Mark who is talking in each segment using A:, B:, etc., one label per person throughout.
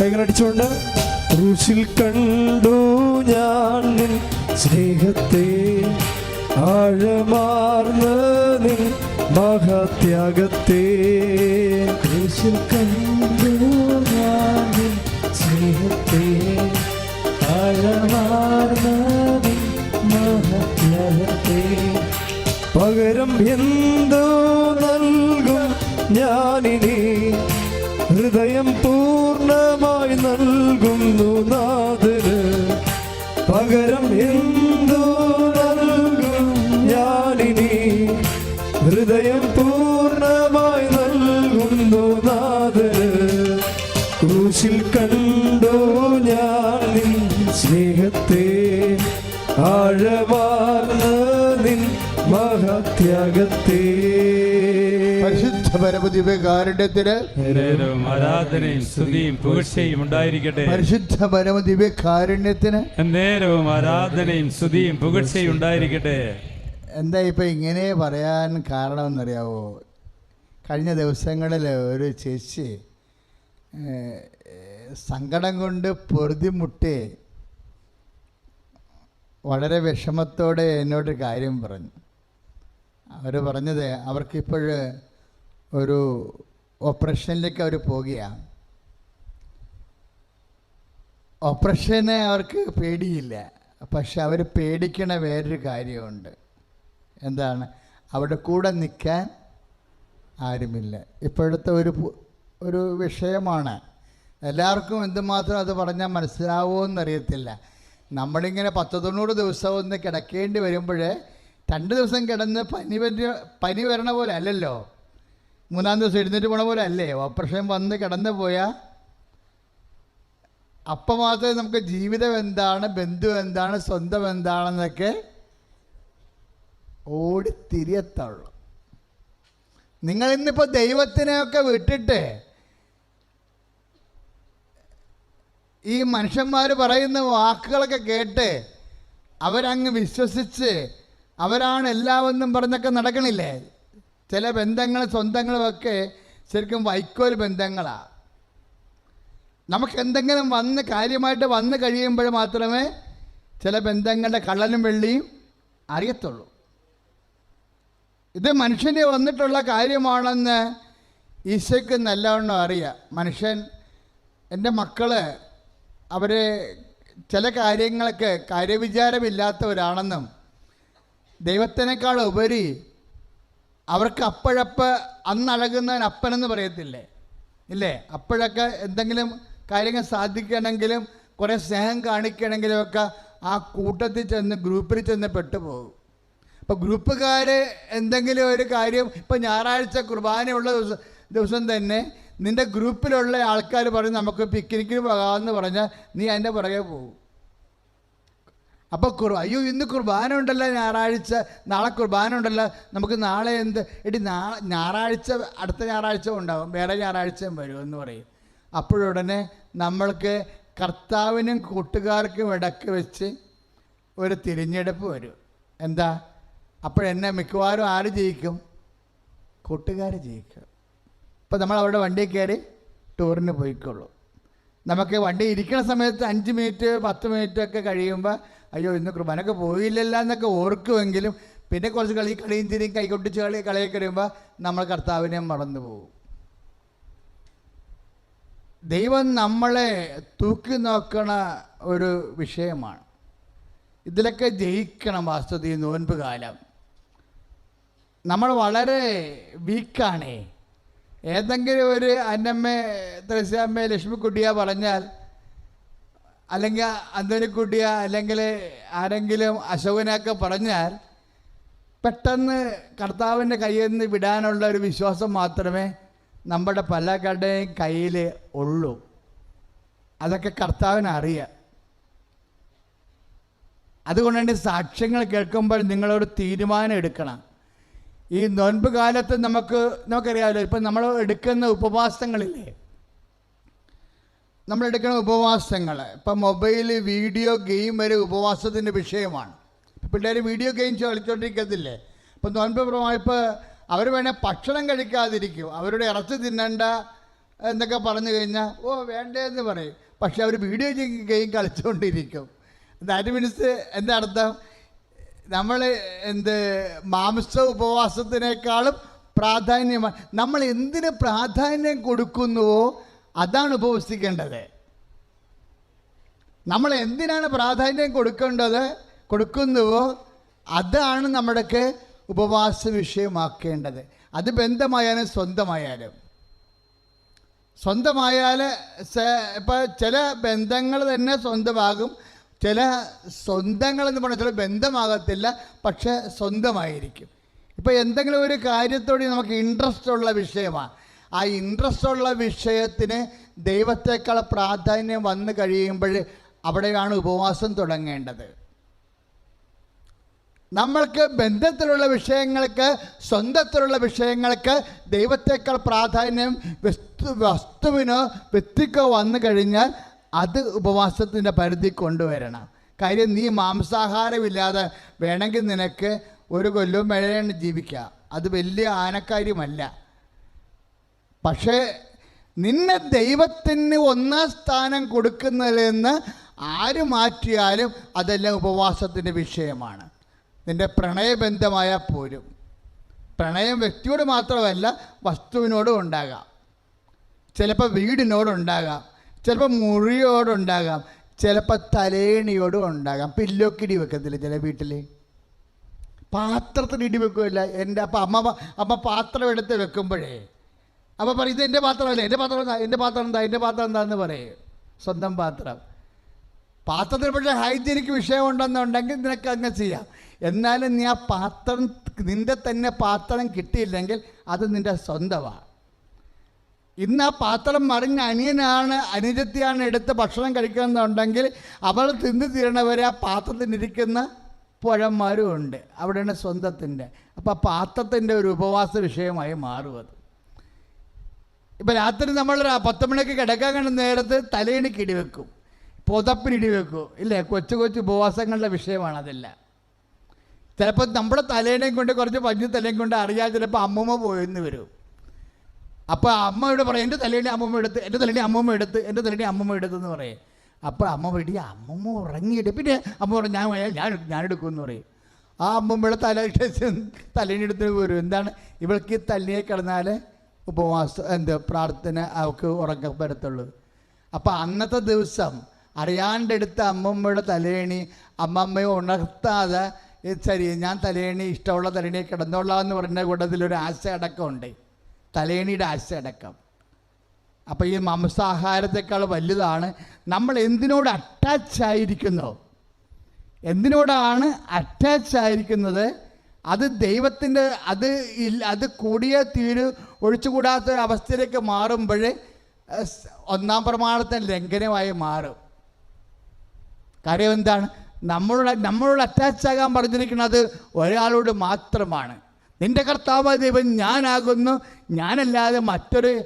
A: കൈകളടിച്ചുകൊണ്ട് ക്രൂശിൽ കണ്ടു ഞാൻ നിൻ സ്നേഹത്തെ ആഴമാർന്ന നിൻ മഹത്യാഗത്തെ. ക്രൂശിൽ കണ്ടു ഞാൻ സ്നേഹത്തെ പകരം എന്തോ നൽകും ഞാനിനി. ഹൃദയം പൂർണമായി നൽകുന്നു നാഥന്. പകരം എന്തോ നൽകും ഞാനിനി. ഹൃദയം പൂർണമായി നൽകുന്നു നാഥന്. ക്രൂശിൽ കണ്ടോ
B: പരിശുദ്ധ
C: ആരാധനയും സ്തുതിയും പുകഴ്ചയും ഉണ്ടായിരിക്കട്ടെ.
B: പരിശുദ്ധ
C: നേരവും ആരാധനയും സ്തുതിയും പുകഴ്ചയും ഉണ്ടായിരിക്കട്ടെ.
B: എന്താ ഇപ്പൊ ഇങ്ങനെ പറയാൻ കാരണമെന്നറിയാവോ കഴിഞ്ഞ ദിവസങ്ങളിൽ ഒരു ചേച്ചി സങ്കടം കൊണ്ട് പൊറുതിമുട്ടി വളരെ വിഷമത്തോടെ എന്നോട് കാര്യം പറഞ്ഞു. അവർ പറഞ്ഞത് അവർക്കിപ്പോൾ ഒരു ഓപ്പറേഷനിലേക്ക് അവർ പോകുകയാണ് ഓപ്പറേഷനെ അവർക്ക് പേടിയില്ല. പക്ഷെ അവർ പേടിക്കണ വേറൊരു കാര്യമുണ്ട്. എന്താണ്? അവിടെ കൂടെ നിൽക്കാൻ ആരുമില്ല. ഇപ്പോഴത്തെ ഒരു ഒരു വിഷയമാണ്. എല്ലാവർക്കും എന്തുമാത്രം അത് പറഞ്ഞാൽ മനസ്സിലാവുമോ എന്നറിയത്തില്ല നമ്മളിങ്ങനെ പത്ത് തൊണ്ണൂറ് ദിവസം ഒന്ന് കിടക്കേണ്ടി വരുമ്പോൾ രണ്ട് ദിവസം കിടന്ന് പനി വര പനി വരണ പോലെ അല്ലല്ലോ. മൂന്നാം ദിവസം എഴുന്നേറ്റ് പോണ പോലെ അല്ലേ? ഓപ്പറേഷൻ വന്ന് കിടന്നു പോയാൽ അപ്പം മാത്രമേ നമുക്ക് ജീവിതം എന്താണ് ബന്ധു എന്താണ് സ്വന്തം എന്താണെന്നൊക്കെ ഓടി തിരിയത്തുള്ളൂ. നിങ്ങൾ ഇന്നിപ്പോൾ ദൈവത്തിനെയൊക്കെ വിട്ടിട്ട് ഈ മനുഷ്യന്മാർ പറയുന്ന വാക്കുകളൊക്കെ കേട്ട് അവരങ്ങ് വിശ്വസിച്ച് അവരാണ് എല്ലാവെന്നും പറഞ്ഞൊക്കെ നടക്കണില്ലേ? ചില ബന്ധങ്ങൾ സ്വന്തങ്ങളും ഒക്കെ ശരിക്കും വൈക്കോൽ ബന്ധങ്ങളാണ് നമുക്ക് എന്തെങ്കിലും വന്ന് കാര്യമായിട്ട് വന്ന് കഴിയുമ്പോൾ മാത്രമേ ചില ബന്ധങ്ങളുടെ കള്ളനും വെള്ളിയും അറിയത്തുള്ളൂ. ഇത് മനുഷ്യന് വന്നിട്ടുള്ള കാര്യമാണെന്ന് ഈശോയ്ക്ക് നല്ലവണ്ണം അറിയാം. മനുഷ്യൻ എന്റെ മക്കൾ അവർ ചില കാര്യങ്ങളൊക്കെ കാര്യവിചാരമില്ലാത്തവരാണെന്നും ദൈവത്തിനേക്കാൾ ഉപരി അവർക്ക് അപ്പോഴപ്പ് അന്നഴകുന്നവൻ അപ്പനെന്ന് പറയത്തില്ലേ? ഇല്ലേ? അപ്പോഴൊക്കെ എന്തെങ്കിലും കാര്യങ്ങൾ സാധിക്കണമെങ്കിലും കുറേ സ്നേഹം കാണിക്കണമെങ്കിലും ഒക്കെ ആ കൂട്ടത്തിൽ ചെന്ന് ഗ്രൂപ്പിൽ ചെന്ന് പെട്ടുപോകും. അപ്പോൾ ഗ്രൂപ്പുകാർ എന്തെങ്കിലും ഒരു കാര്യം ഇപ്പോൾ ഞായറാഴ്ച കുർബാനയുള്ള ദിവസം ദിവസം തന്നെ നിന്റെ ഗ്രൂപ്പിലുള്ള ആൾക്കാർ പറഞ്ഞ് നമുക്ക് പിക്നിക്കിന് പോകാമെന്ന് പറഞ്ഞാൽ നീ അതിന്റെ പുറകെ പോകും. അപ്പോൾ കുറ അയ്യോ ഇന്ന് കുർബാന ഉണ്ടല്ലോ ഞായറാഴ്ച. നാളെ കുർബാന ഉണ്ടല്ലോ. നമുക്ക് നാളെ എന്ത്? എടി നാളെ ഞായറാഴ്ച അടുത്ത ഞായറാഴ്ച ഉണ്ടാവും. വേറെ ഞായറാഴ്ചയും വരും എന്ന് പറയും. അപ്പോഴുടനെ നമ്മൾക്ക് കർത്താവിനും കൂട്ടുകാർക്കും ഇടയ്ക്ക് വെച്ച് ഒരു തിരഞ്ഞെടുപ്പ് വരും. എന്താ? അപ്പോഴെന്നെ മിക്കവാറും ആര് ജയിക്കും? കൂട്ടുകാർ ജയിക്കും. ഇപ്പോൾ നമ്മൾ അവരുടെ വണ്ടി കയറി ടൂറിന് പോയിക്കോളൂ നമുക്ക് വണ്ടി ഇരിക്കുന്ന സമയത്ത് അഞ്ച് മിനിറ്റ് പത്ത് മിനിറ്റ് ഒക്കെ കഴിയുമ്പോൾ അയ്യോ ഇന്ന് കുർബാനൊക്കെ പോയില്ലല്ലോ എന്നൊക്കെ ഓർക്കുമെങ്കിലും പിന്നെ കുറച്ച് കളി കളിയും തിരിയും കൈകൊട്ടിച്ച് കളി കളിയൊക്കെ വരുമ്പോൾ നമ്മൾ കർത്താവിനെ മറന്നു പോകും. ദൈവം നമ്മളെ തൂക്കി നോക്കണ ഒരു വിഷയമാണ്. ഇതിലൊക്കെ ജയിക്കണം വാസ്തുതി നോൻപ് കാലം. നമ്മൾ വളരെ വീക്കാണേ ഏതെങ്കിലും ഒരു അന്നമ്മ ത്രസ്യാമ്മ ലക്ഷ്മിക്കുട്ടിയ പറഞ്ഞാൽ അല്ലെങ്കിൽ അന്തോനിക്കുട്ടിയ അല്ലെങ്കിൽ ആരെങ്കിലും അശോകനൊക്കെ പറഞ്ഞാൽ പെട്ടെന്ന് കർത്താവിന്റെ കയ്യിൽ നിന്ന് വിടാനുള്ള ഒരു വിശ്വാസം മാത്രമേ നമ്മുടെ പലരുടെയും കയ്യിൽ ഉള്ളൂ. അതൊക്കെ കർത്താവിന് അറിയാം. തന്നെ സാക്ഷ്യങ്ങൾ കേൾക്കുമ്പോൾ നിങ്ങളൊരു തീരുമാനം എടുക്കണം. ഈ നോൻപ് കാലത്ത് നമുക്ക് നമുക്കറിയാമല്ലോ ഇപ്പം നമ്മൾ എടുക്കുന്ന ഉപവാസങ്ങളില്ലേ നമ്മളെടുക്കുന്ന ഉപവാസങ്ങൾ ഇപ്പം മൊബൈൽ വീഡിയോ ഗെയിം വരെ ഉപവാസത്തിന്റെ വിഷയമാണ്. പിള്ളേർ വീഡിയോ ഗെയിംസ് കളിച്ചുകൊണ്ടിരിക്കത്തില്ലേ ഇപ്പം നോൻപ് പ്രമാണിപ്പോൾ അവർ വേണേൽ ഭക്ഷണം കഴിക്കാതിരിക്കും. അവരുടെ ഇറച്ചി തിന്നണ്ട എന്നൊക്കെ പറഞ്ഞു കഴിഞ്ഞാൽ ഓ വേണ്ടേന്ന് പറയും. പക്ഷെ അവർ വീഡിയോ ഗെയിം കളിച്ചുകൊണ്ടിരിക്കും ദാറ്റ് മീൻസ് എന്താ അർത്ഥം? നമ്മൾ എന്ത് മാംസ ഉപവാസത്തിനേക്കാളും പ്രാധാന്യമാണ് നമ്മൾ എന്തിന് പ്രാധാന്യം കൊടുക്കുന്നുവോ അതാണ് ഉപവസിക്കേണ്ടത്. നമ്മൾ എന്തിനാണ് പ്രാധാന്യം കൊടുക്കേണ്ടത്? കൊടുക്കുന്നുവോ? അതാണ് നമ്മുടെയൊക്കെ ഉപവാസ വിഷയമാക്കേണ്ടത്. അത് ബന്ധമായാലും സ്വന്തമായാലും. സ്വന്തമായാൽ ഇപ്പോൾ ചില ബന്ധങ്ങൾ തന്നെ സ്വന്തമാകും. ചില സ്വന്തങ്ങൾ എന്ന് പറഞ്ഞാൽ ചില ബന്ധമാകത്തില്ല പക്ഷേ സ്വന്തമായിരിക്കും. ഇപ്പോൾ എന്തെങ്കിലും ഒരു കാര്യത്തോട് നമുക്ക് ഇൻട്രസ്റ്റ് ഉള്ള വിഷയമാണ് ആ ഇൻട്രസ്റ്റ് ഉള്ള വിഷയത്തിന് ദൈവത്തെക്കാൾ പ്രാധാന്യം വന്നു കഴിയുമ്പോൾ അവിടെയാണ് ഉപവാസം തുടങ്ങേണ്ടത്. നമ്മൾക്ക് ബന്ധത്തിലുള്ള വിഷയങ്ങൾക്ക് സ്വന്തത്തിലുള്ള വിഷയങ്ങൾക്ക് ദൈവത്തെക്കാൾ പ്രാധാന്യം വസ്തു വസ്തുവിനോ വ്യക്തിക്കോ വന്നു കഴിഞ്ഞാൽ അത് ഉപവാസത്തിന്റെ പരിധി കൊണ്ടുവരണം. കാര്യം നീ മാംസാഹാരമില്ലാതെ വേണമെങ്കിൽ നിനക്ക് ഒരു കൊല്ലവും മഴയാണ് ജീവിക്കുക. അത് വലിയ ആനക്കാര്യമല്ല. പക്ഷേ നിന്നെ ദൈവത്തിന് ഒന്നാം സ്ഥാനം കൊടുക്കുന്നതിൽ ആര് മാറ്റിയാലും അതെല്ലാം ഉപവാസത്തിന്റെ വിഷയമാണ്. നിന്റെ പ്രണയബന്ധമായാൽ പോരും പ്രണയം വ്യക്തിയോട് മാത്രമല്ല വസ്തുവിനോടും ഉണ്ടാകാം. ചിലപ്പോൾ വീടിനോടുണ്ടാകാം ചിലപ്പോൾ മുറിയോടുണ്ടാകാം ചിലപ്പോൾ തലേണിയോടും ഉണ്ടാകാം. പില്ലോക്കിടി വെക്കത്തില്ല ചില വീട്ടിൽ? പാത്രത്തിന് ഇടി വെക്കുമല്ല എന്റെ അപ്പം അമ്മ അമ്മ പാത്രം എടുത്ത് വെക്കുമ്പോഴേ അപ്പോൾ പറയും ഇത് എന്റെ പാത്രമല്ല എന്റെ പാത്രം എന്താ എന്റെ പാത്രം എന്താ എന്റെ പാത്രം എന്താന്ന് പറയും. സ്വന്തം പാത്രം. പാത്രത്തിൽ പക്ഷേ ഹൈജീനിക്ക് വിഷയമുണ്ടെന്നുണ്ടെങ്കിൽ നിനക്ക് അങ്ങനെ ചെയ്യാം. എന്നാലും നീ ആ പാത്രം നിന്റെ തന്നെ പാത്രം കിട്ടിയില്ലെങ്കിൽ അത് നിന്റെ സ്വന്തമാണ്. ഇന്ന് ആ പാത്രം മറിഞ്ഞ അനിയനാണ് അനുജത്തിയാണ് എടുത്ത് ഭക്ഷണം കഴിക്കുന്നുണ്ടെങ്കിൽ അവൾ തിന്നു തീരണവരെ ആ പാത്രത്തിനിരിക്കുന്ന പുഴന്മാരും ഉണ്ട്. അവിടെയാണ് സ്വന്തത്തിന്റെ. അപ്പോൾ പാത്രത്തിന്റെ ഒരു ഉപവാസ വിഷയമായി മാറും അത് ഇപ്പം രാത്രി നമ്മൾ പത്ത് മണിക്ക് കിടക്കാൻ കണ്ട നേരത്ത് തലയിണിക്ക് ഇടിവെക്കും പുതപ്പിന് ഇടിവെക്കും ഇല്ലേ? കൊച്ചു കൊച്ചു ഉപവാസങ്ങളുടെ വിഷയമാണ് അതെല്ലാം ചിലപ്പോൾ നമ്മുടെ തലേനെയും കൊണ്ട് കുറച്ച് പഞ്ഞു തലയും കൊണ്ട് അറിയാതെ ചിലപ്പോൾ അമ്മൂമ്മ പോയെന്ന് വരും. അപ്പോൾ അമ്മയോട് പറയും എന്റെ തലേണി അമ്മമ്മ എടുത്ത് എന്റെ തലേണി അമ്മമ്മ എടുത്ത് എന്റെ തലേണി അമ്മമ്മ എടുത്തെന്ന് പറയും. അപ്പോൾ അമ്മ വീട്ടി അമ്മമ്മ ഉറങ്ങിയിട്ട് പിന്നെ അമ്മ പറഞ്ഞു ഞാൻ ഞാൻ ഞാൻ എന്ന് പറയും. ആ അമ്മമ്മയുടെ തല എടുത്തിട്ട് വരും. എന്താണ്? ഇവൾക്ക് ഈ തല്ലിയെ കിടന്നാൽ ഉപവാസം എന്ത് പ്രാർത്ഥന അവൾക്ക് ഉറക്കം വരത്തുള്ളൂ അപ്പോൾ അന്നത്തെ ദിവസം അറിയാണ്ടെടുത്ത അമ്മമ്മയുടെ തലേണി അമ്മമ്മയെ ഉണർത്താതെ "ഏ, ശരി ഞാൻ തലേണി ഇഷ്ടമുള്ള തലേണിയെ കിടന്നോളാം എന്ന് പറഞ്ഞ കൂട്ടത്തിലൊരു ആശ അടക്കമുണ്ട് തലേണിയുടെ ആശ അടക്കം അപ്പോൾ ഈ മാംസാഹാരത്തെക്കാൾ വലുതാണ്. നമ്മൾ എന്തിനോട് അറ്റാച്ച് ആയിരിക്കുന്നു? എന്തിനോടാണ് അറ്റാച്ച് ആയിരിക്കുന്നത്? അത് ദൈവത്തിന്റെ അത് അത് കൂടിയേ തീരു ഒഴിച്ചുകൂടാത്ത അവസ്ഥയിലേക്ക് മാറുമ്പോൾ ഒന്നാം പ്രമാണത്തെ ലംഘനമായി മാറും. കാര്യം എന്താണ്? നമ്മളോട് നമ്മളോട് അറ്റാച്ച് ആകാൻ പറഞ്ഞിരിക്കുന്നത് ഒരാളോട് മാത്രമാണ്. നിന്റെ കർത്താവ് ദൈവം ഞാനാകുന്നു. ഞാനല്ലാതെ മറ്റൊരു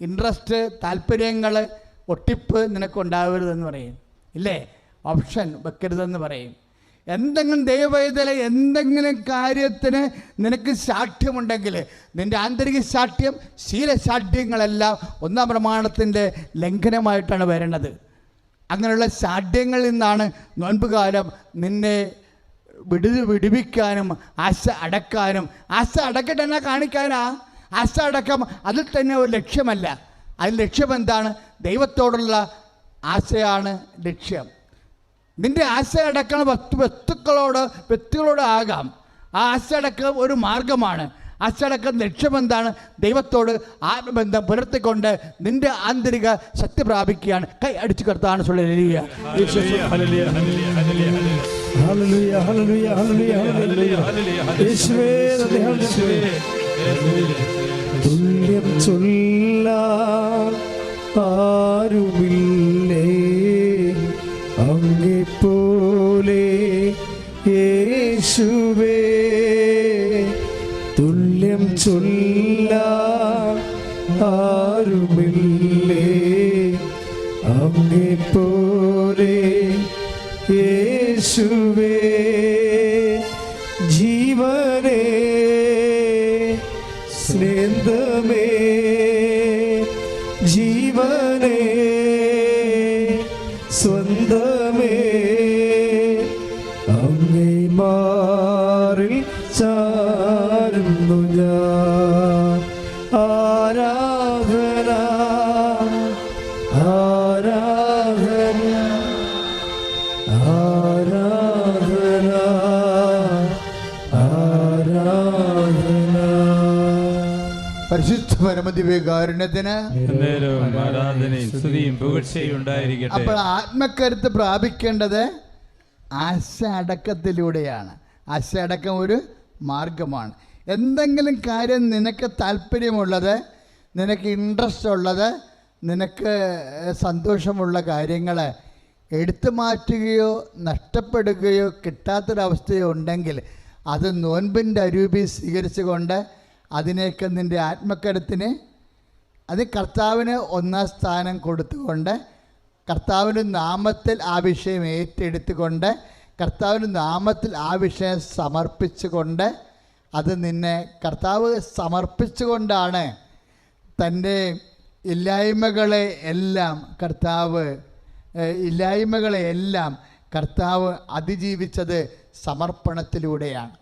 B: ഇൻട്രസ്റ്റ് താല്പര്യങ്ങൾ ഒട്ടിപ്പ് നിനക്കുണ്ടാവരുതെന്ന് പറയും. ഇല്ലേ? ഓപ്ഷൻ വെക്കരുതെന്ന് പറയും. എന്തെങ്കിലും ദൈവവേദന എന്തെങ്കിലും കാര്യത്തിന് നിനക്ക് സാക്ഷ്യമുണ്ടെങ്കിൽ നിന്റെ ആന്തരിക സാക്ഷ്യം ശീലസാഠ്യങ്ങളെല്ലാം ഒന്നാം പ്രമാണത്തിന്റെ ലംഘനമായിട്ടാണ് വരുന്നത് അങ്ങനെയുള്ള സാഠ്യങ്ങളിൽ നിന്നാണ് നോൻപുകാലം നിന്നെ വിടു വിടുവിക്കാനും ആശ അടക്കാനും. ആശ അടക്കട്ടെ എന്നാ കാണിക്കാനാ? ആശ അടക്കം അതിൽ തന്നെ ഒരു ലക്ഷ്യമല്ല. അതിൽ ലക്ഷ്യം എന്താണ്? ദൈവത്തോടുള്ള ആശയാണ് ലക്ഷ്യം. നിന്റെ ആശ അടക്കണ വസ്തു വസ്തുക്കളോട് വ്യക്തികളോട് ആകാം. ആ ആശ അടക്കം ഒരു മാർഗമാണ്. ആശ അടക്കം ലക്ഷ്യം എന്താണ്? ദൈവത്തോട് ആത്മബന്ധം പുലർത്തിക്കൊണ്ട് നിന്റെ ആന്തരിക ശക്തി പ്രാപിക്കുകയാണ്. കൈ അടിച്ചു കർത്താണ്
C: ഹല്ലേലൂയ, ഹല്ലേലൂയ, ഹല്ലേലൂയ,
A: അങ്ങെപ്പോലെ യേശുവേ തുല്യം ചൊല്ല ആരുമില്ലേ? അങ്ങേ പോലെ യേശുവേ ജീവനേ സ്നേഹമേ
C: പുകഴ്ചയും
B: അപ്പോൾ ആത്മക്കരുത്ത് പ്രാപിക്കേണ്ടത് ആശ അടക്കത്തിലൂടെയാണ് ആശ അടക്കം ഒരു മാർഗമാണ്. എന്തെങ്കിലും കാര്യം നിനക്ക് താല്പര്യമുള്ളത് നിനക്ക് ഇൻട്രസ്റ്റ് ഉള്ളത് നിനക്ക് സന്തോഷമുള്ള കാര്യങ്ങൾ എടുത്തു മാറ്റുകയോ നഷ്ടപ്പെടുകയോ കിട്ടാത്തൊരവസ്ഥയോ ഉണ്ടെങ്കിൽ അത് നോൻപിന്റെ അരൂപി സ്വീകരിച്ചുകൊണ്ട് അതിനേക്ക് നിന്റെ ആത്മക്കരുത്തിന് അത് കർത്താവിന് ഒന്നാം സ്ഥാനം കൊടുത്തുകൊണ്ട് കർത്താവിന്റെ നാമത്തിൽ ആ വിഷയം ഏറ്റെടുത്തുകൊണ്ട് കർത്താവിന്റെ നാമത്തിൽ ആ വിഷയം സമർപ്പിച്ചുകൊണ്ട് അത് നിന്നെ കർത്താവ് സമർപ്പിച്ചുകൊണ്ടാണ് തന്റെ ഇല്ലായ്മകളെ എല്ലാം കർത്താവ് ഇല്ലായ്മകളെ എല്ലാം കർത്താവ് അതിജീവിച്ചത് സമർപ്പണത്തിലൂടെയാണ്.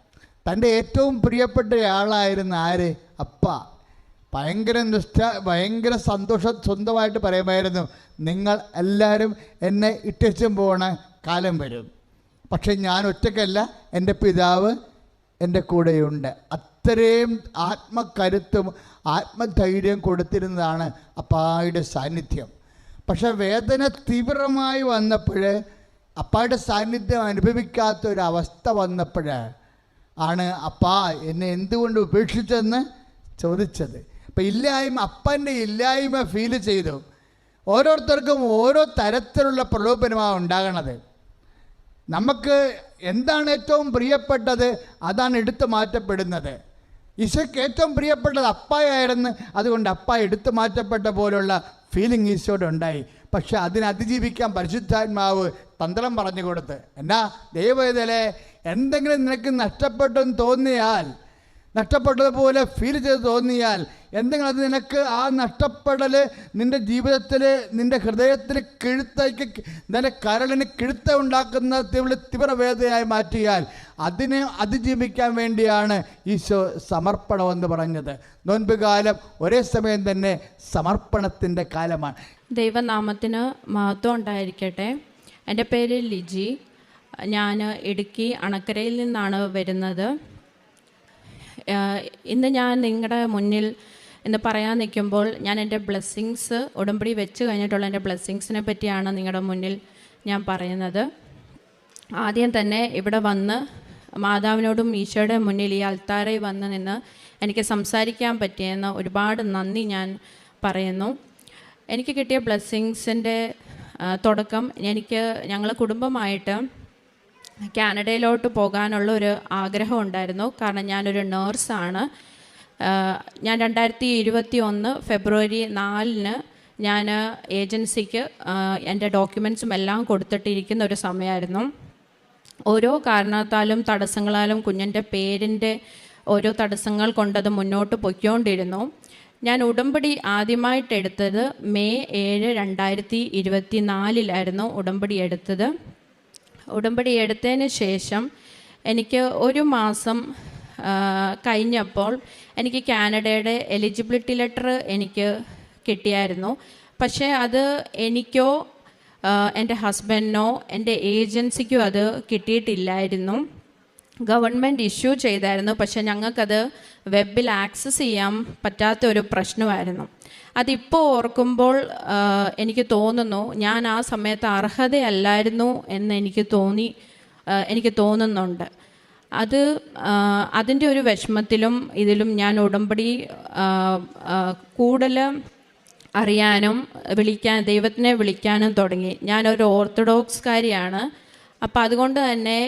B: തന്റെ ഏറ്റവും പ്രിയപ്പെട്ട ആളായിരുന്ന ആര്? അപ്പ. ഭയങ്കര നിഷ്ഠ ഭയങ്കര സന്തോഷം സ്വന്തമായിട്ട് പറയുമായിരുന്നു നിങ്ങൾ എല്ലാവരും എന്നെ ഇട്ടിച്ചും പോണ കാലം വരും. പക്ഷെ ഞാൻ ഒറ്റയ്ക്കല്ല എന്റെ പിതാവ് എന്റെ കൂടെയുണ്ട്. അത്രയും ആത്മകരുത്തും ആത്മധൈര്യം കൊടുത്തിരുന്നതാണ് അപ്പായുടെ സാന്നിധ്യം. പക്ഷെ വേദന തീവ്രമായി വന്നപ്പോൾ അപ്പായുടെ സാന്നിധ്യം അനുഭവിക്കാത്ത ഒരു അവസ്ഥ വന്നപ്പോൾ ആണ് അപ്പാ എന്നെ എന്തുകൊണ്ട് ഉപേക്ഷിച്ചെന്ന് ചോദിച്ചത്. അപ്പം ഇല്ലായ്മ അപ്പന്റെ ഇല്ലായ്മ ഫീൽ ചെയ്തു. ഓരോരുത്തർക്കും ഓരോ തരത്തിലുള്ള പ്രലോഭനമാണ് ഉണ്ടാകണത്. നമുക്ക് എന്താണ് ഏറ്റവും പ്രിയപ്പെട്ടത്? അതാണ് എടുത്തു മാറ്റപ്പെടുന്നത്. ഈശോയ്ക്ക് ഏറ്റവും പ്രിയപ്പെട്ടത് അപ്പായായിരുന്നു. അതുകൊണ്ട് അപ്പ എടുത്തു മാറ്റപ്പെട്ട പോലുള്ള ഫീലിംഗ് ഈശോയുടെ ഉണ്ടായി. പക്ഷെ അതിനെ അതിജീവിക്കാൻ പരിശുദ്ധാത്മാവ് തന്ത്രം പറഞ്ഞു കൊടുത്ത്. എന്നാ ദൈവവേദലെ എന്തെങ്കിലും നിനക്ക് നഷ്ടപ്പെട്ടെന്ന് തോന്നിയാൽ നഷ്ടപ്പെട്ടതുപോലെ ഫീൽ ചെയ്ത് തോന്നിയാൽ എന്തെങ്കിലും അത് നിനക്ക് ആ നഷ്ടപ്പെടൽ നിന്റെ ജീവിതത്തിൽ നിന്റെ ഹൃദയത്തിൽ കിഴുത്തേക്ക് നിന്റെ കരളിന് കിഴുത്ത ഉണ്ടാക്കുന്ന തീവ്ര തീവ്രവേദനയായി മാറ്റിയാൽ അതിനെ അതിജീവിക്കാൻ വേണ്ടിയാണ് ഈശോ സമർപ്പണമെന്ന് പറഞ്ഞത്. നോൻപ് കാലം ഒരേ സമയം തന്നെ സമർപ്പണത്തിന്റെ കാലമാണ്.
D: ദൈവനാമത്തിന് മഹത്വം ഉണ്ടായിരിക്കട്ടെ. എന്റെ പേര് ലിജി. ഞാൻ ഇടുക്കി അണക്കരയിൽ നിന്നാണ് വരുന്നത്. ഇന്ന് ഞാൻ നിങ്ങളുടെ മുന്നിൽ എന്ന് പറയാൻ നിൽക്കുമ്പോൾ ഞാൻ എന്റെ ബ്ലെസ്സിങ്സ് ഉടമ്പടി വെച്ച് കഴിഞ്ഞിട്ടുള്ള എന്റെ ബ്ലെസ്സിങ്സിനെ പറ്റിയാണ് നിങ്ങളുടെ മുന്നിൽ ഞാൻ പറയുന്നത്. ആദ്യം തന്നെ ഇവിടെ വന്ന് മാതാവിനോടും ഈശോയുടെ മുന്നിൽ ഈ അൽത്താരയിൽ വന്ന് നിന്ന് എനിക്ക് സംസാരിക്കാൻ പറ്റിയെന്ന് ഒരുപാട് നന്ദി ഞാൻ പറയുന്നു. എനിക്ക് കിട്ടിയ ബ്ലെസ്സിങ്സിന്റെ തുടക്കം എനിക്ക് ഞങ്ങൾ കുടുംബമായിട്ട് കാനഡയിലോട്ട് പോകാനുള്ള ഒരു ആഗ്രഹം ഉണ്ടായിരുന്നു. കാരണം ഞാനൊരു നേഴ്സാണ് ഞാൻ രണ്ടായിരത്തി ഇരുപത്തി ഒന്ന് ഫെബ്രുവരി നാലിന് ഞാൻ ഏജൻസിക്ക് എന്റെ ഡോക്യുമെൻസും എല്ലാം കൊടുത്തിട്ടിരിക്കുന്ന ഒരു സമയമായിരുന്നു. ഓരോ കാരണത്താലും തടസ്സങ്ങളാലും കുഞ്ഞിന്റെ പേരിന്റെ ഓരോ തടസ്സങ്ങൾ കൊണ്ടത് മുന്നോട്ട് പൊയ്ക്കൊണ്ടിരുന്നു. ഞാൻ ഉടമ്പടി ആദ്യമായിട്ട് എടുത്തത് മെയ് ഏഴ് രണ്ടായിരത്തി ഇരുപത്തി നാലിലായിരുന്നു ഉടമ്പടി എടുത്തത്. ഉടമ്പടി എടുത്തതിന് ശേഷം എനിക്ക് ഒരു മാസം കഴിഞ്ഞപ്പോൾ എനിക്ക് കാനഡയുടെ എലിജിബിലിറ്റി ലെറ്റർ എനിക്ക് കിട്ടിയായിരുന്നു. പക്ഷേ അത് എനിക്കോ എന്റെ ഹസ്ബൻഡിനോ എന്റെ ഏജൻസിക്കോ അത് കിട്ടിയിട്ടില്ലായിരുന്നു. ഗവൺമെന്റ് ഇഷ്യൂ ചെയ്തായിരുന്നു. പക്ഷെ ഞങ്ങൾക്കത് വെബിൽ ആക്സസ് ചെയ്യാൻ പറ്റാത്ത ഒരു പ്രശ്നമായിരുന്നു. അതിപ്പോൾ ഓർക്കുമ്പോൾ എനിക്ക് തോന്നുന്നു ഞാൻ ആ സമയത്ത് അർഹതയല്ലായിരുന്നു എന്ന് എനിക്ക് തോന്നി എനിക്ക് തോന്നുന്നുണ്ട്. അത് അതിന്റെ ഒരു വിഷമത്തിലും ഇതിലും ഞാൻ ഉടമ്പടി കൂടുതൽ അറിയാനും വിളിക്കാൻ ദൈവത്തിനെ വിളിക്കാനും തുടങ്ങി. ഞാനൊരു ഓർത്തഡോക്സ്കാരിയാണ്. അപ്പം അതുകൊണ്ട് തന്നെ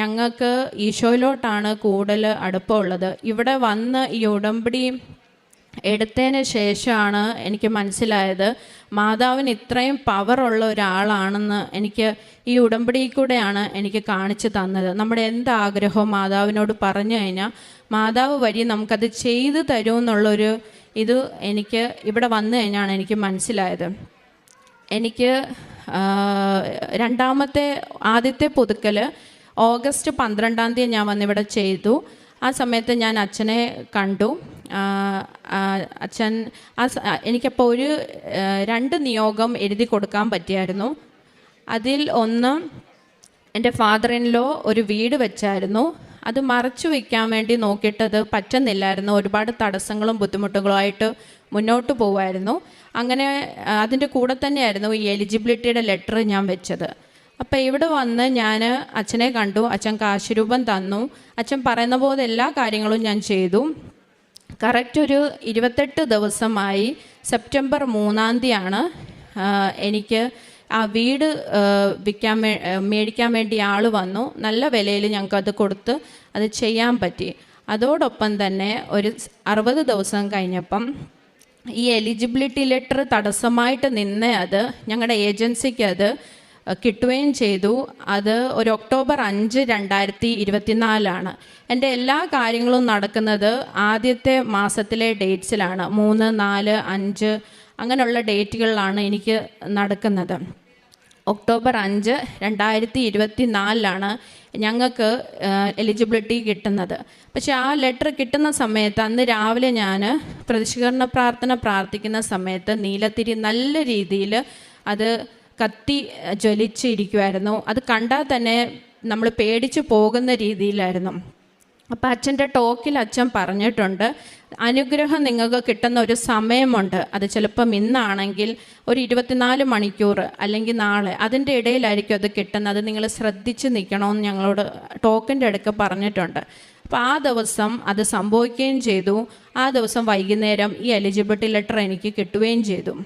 D: ഞങ്ങൾക്ക് ഈശോയിലോട്ടാണ് കൂടുതൽ അടുപ്പമുള്ളത്. ഇവിടെ വന്ന് ഈ ഉടമ്പടി എടുത്തതിന് ശേഷമാണ് എനിക്ക് മനസ്സിലായത് മാതാവിന് ഇത്രയും പവറുള്ള ഒരാളാണെന്ന് എനിക്ക് ഈ ഉടമ്പടിയിൽ കൂടെയാണ് എനിക്ക് കാണിച്ചു തന്നത്. നമ്മുടെ എന്താഗ്രഹവും മാതാവിനോട് പറഞ്ഞു കഴിഞ്ഞാൽ മാതാവ് വഴി നമുക്കത് ചെയ്തു തരുമെന്നുള്ളൊരു ഇത് എനിക്ക് ഇവിടെ വന്നു കഴിഞ്ഞാണ് എനിക്ക് മനസ്സിലായത്. എനിക്ക് രണ്ടാമത്തെ ആദ്യത്തെ പുതുക്കൽ ഓഗസ്റ്റ് പന്ത്രണ്ടാം തീയതി ഞാൻ വന്നിവിടെ ചെയ്തു. ആ സമയത്ത് ഞാൻ അച്ഛനെ കണ്ടു. അച്ഛൻ ആ എനിക്കപ്പോൾ ഒരു രണ്ട് നിയോഗം എഴുതി കൊടുക്കാൻ പറ്റിയായിരുന്നു. അതിൽ ഒന്ന് എന്റെ ഫാദർ ഇൻ ലോ ഒരു വീട് വെച്ചായിരുന്നു. അത് മറച്ചു വയ്ക്കാൻ വേണ്ടി നോക്കിയിട്ടത് പറ്റുന്നില്ലായിരുന്നു. ഒരുപാട് തടസ്സങ്ങളും ബുദ്ധിമുട്ടുകളുമായിട്ട് മുന്നോട്ട് പോകുമായിരുന്നു അങ്ങനെ അതിന്റെ കൂടെ തന്നെയായിരുന്നു ഈ എലിജിബിലിറ്റിയുടെ ലെറ്റർ ഞാൻ വെച്ചത്. അപ്പം ഇവിടെ വന്ന് ഞാൻ അച്ഛനെ കണ്ടു. അച്ഛൻ കാശുരൂപം തന്നു. അച്ഛൻ പറയുന്ന പോലെ എല്ലാ കാര്യങ്ങളും ഞാൻ ചെയ്തു. കറക്റ്റ് ഒരു ഇരുപത്തെട്ട് ദിവസമായി സെപ്റ്റംബർ മൂന്നാം തീയതിയാണ് എനിക്ക് ആ വീട് വിൽക്കാൻ മേടിക്കാൻ വേണ്ടി ആൾ വന്നു. നല്ല വിലയിൽ ഞങ്ങൾക്ക് അത് കൊടുത്ത് അത് ചെയ്യാൻ പറ്റി. അതോടൊപ്പം തന്നെ ഒരു അറുപത് ദിവസം കഴിഞ്ഞപ്പം ഈ എലിജിബിലിറ്റി ലെറ്റർ തടസ്സമായിട്ട് നിന്ന അത് ഞങ്ങളുടെ ഏജൻസിക്ക് അത് കിട്ടുകയും ചെയ്തു. അത് ഒരു ഒക്ടോബർ അഞ്ച് രണ്ടായിരത്തി ഇരുപത്തിനാലാണ്. എന്റെ എല്ലാ കാര്യങ്ങളും നടക്കുന്നത് ആദ്യത്തെ മാസത്തിലെ ഡേറ്റ്സിലാണ്. മൂന്ന് നാല് അഞ്ച് അങ്ങനെയുള്ള ഡേറ്റുകളിലാണ് എനിക്ക് നടക്കുന്നത്. ഒക്ടോബർ അഞ്ച് രണ്ടായിരത്തി ഇരുപത്തി നാലിലാണ് ഞങ്ങൾക്ക് എലിജിബിലിറ്റി കിട്ടുന്നത്. പക്ഷേ ആ ലെറ്റർ കിട്ടുന്ന സമയത്ത് അന്ന് രാവിലെ ഞാൻ പ്രതിഷ്കരണ പ്രാർത്ഥന പ്രാർത്ഥിക്കുന്ന സമയത്ത് നീലത്തിരി നല്ല രീതിയിൽ അത് കത്തി ജ്വലിച്ചിരിക്കുമായിരുന്നു അത് കണ്ടാൽ തന്നെ നമ്മൾ പേടിച്ചു പോകുന്ന രീതിയിലായിരുന്നു. അപ്പം അച്ഛന്റെ ടോക്കിൽ അച്ഛൻ പറഞ്ഞിട്ടുണ്ട് അനുഗ്രഹം നിങ്ങൾക്ക് കിട്ടുന്ന ഒരു സമയമുണ്ട്. അത് ചിലപ്പം ഇന്നാണെങ്കിൽ ഒരു ഇരുപത്തിനാല് മണിക്കൂർ അല്ലെങ്കിൽ നാളെ. അതിന്റെ ഇടയിലായിരിക്കും അത് കിട്ടുന്നത്. അത് നിങ്ങൾ ശ്രദ്ധിച്ച് നിൽക്കണമെന്ന് ഞങ്ങളോട് ടോക്കിന്റെ അടുക്ക് പറഞ്ഞിട്ടുണ്ട്. അപ്പോൾ ആ ദിവസം അത് സംഭവിക്കുകയും ചെയ്തു. ആ ദിവസം വൈകുന്നേരം ഈ എലിജിബിലിറ്റി ലെറ്റർ എനിക്ക് കിട്ടുകയും ചെയ്തു.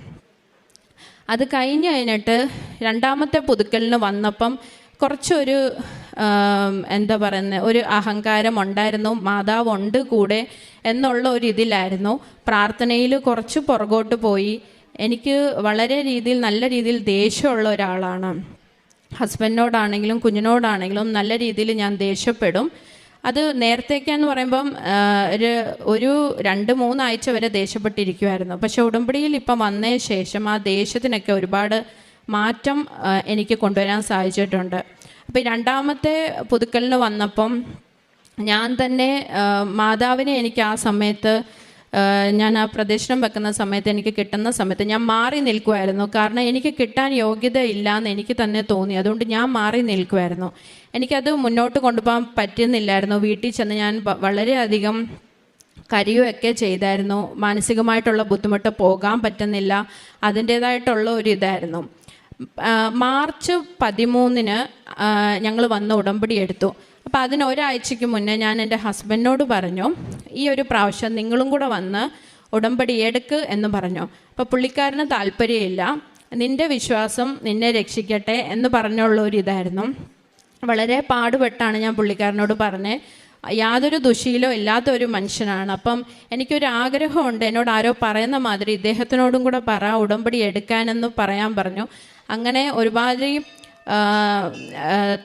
D: അത് കഴിഞ്ഞ് കഴിഞ്ഞിട്ട് രണ്ടാമത്തെ പുതുക്കലിന് വന്നപ്പം കുറച്ചൊരു എന്താ പറയുന്നത് ഒരു അഹങ്കാരം ഉണ്ടായിരുന്നു മാതാവ് ഉണ്ട് കൂടെ എന്നുള്ള ഒരു ഇതിലായിരുന്നു. പ്രാർത്ഥനയിൽ കുറച്ച് പുറകോട്ട് പോയി. എനിക്ക് വളരെ രീതിയിൽ നല്ല രീതിയിൽ ദേഷ്യമുള്ള ഒരാളാണ്. ഹസ്ബൻഡിനോടാണെങ്കിലും കുഞ്ഞിനോടാണെങ്കിലും നല്ല രീതിയിൽ ഞാൻ ദേഷ്യപ്പെടും. അത് നേരത്തേക്കെന്ന് പറയുമ്പം ഒരു ഒരു രണ്ട് മൂന്നാഴ്ച വരെ ദേഷ്യപ്പെട്ടിരിക്കുമായിരുന്നു പക്ഷെ ഉടമ്പടിയിൽ ഇപ്പം വന്നതിന് ശേഷം ആ ദേഷ്യത്തിനൊക്കെ ഒരുപാട് മാറ്റം എനിക്ക് കൊണ്ടുവരാൻ സാധിച്ചിട്ടുണ്ട്. അപ്പോൾ ഈ രണ്ടാമത്തെ പുതുക്കലിന് വന്നപ്പം ഞാൻ തന്നെ മാതാവിനെ എനിക്ക് ആ സമയത്ത് ഞാൻ ആ പ്രദക്ഷിണം വെക്കുന്ന സമയത്ത് എനിക്ക് കിട്ടുന്ന സമയത്ത് ഞാൻ മാറി നിൽക്കുമായിരുന്നു കാരണം എനിക്ക് കിട്ടാൻ യോഗ്യത ഇല്ല എന്ന് എനിക്ക് തന്നെ തോന്നി. അതുകൊണ്ട് ഞാൻ മാറി നിൽക്കുമായിരുന്നു എനിക്കത് മുന്നോട്ട് കൊണ്ടുപോകാൻ പറ്റുന്നില്ലായിരുന്നു. വീട്ടിൽ ചെന്ന് ഞാൻ വളരെയധികം കരിയുമൊക്കെ ചെയ്തായിരുന്നു. മാനസികമായിട്ടുള്ള ബുദ്ധിമുട്ട് പോകാൻ പറ്റുന്നില്ല. അതിന്റേതായിട്ടുള്ള ഒരു ഇതായിരുന്നു. മാർച്ച് പതിമൂന്നിന് ഞങ്ങൾ വന്ന് ഉടമ്പടി എടുത്തു. അപ്പോൾ അതിന് ഒരാഴ്ചയ്ക്ക് മുന്നേ ഞാൻ എന്റെ ഹസ്ബൻഡിനോട് പറഞ്ഞു ഈ ഒരു പ്രാവശ്യം നിങ്ങളും കൂടെ വന്ന് ഉടമ്പടി എടുക്ക് എന്ന് പറഞ്ഞു. അപ്പോൾ പുള്ളിക്കാരന് താല്പര്യമില്ല. നിന്റെ വിശ്വാസം നിന്നെ രക്ഷിക്കട്ടെ എന്ന് പറഞ്ഞുള്ള ഒരു ഇതായിരുന്നു. വളരെ പാടുപെട്ടാണ് ഞാൻ പുള്ളിക്കാരനോട് പറഞ്ഞത് യാതൊരു ദുശീലോ ഇല്ലാത്ത ഒരു മനുഷ്യനാണ്. അപ്പം എനിക്കൊരു ആഗ്രഹമുണ്ട് എന്നോട് ആരോ പറയുന്ന മാതിരി ഇദ്ദേഹത്തിനോടും കൂടെ പറ ഉടമ്പടി എടുക്കാനെന്ന് പറയാൻ പറഞ്ഞു. അങ്ങനെ ഒരുപാട്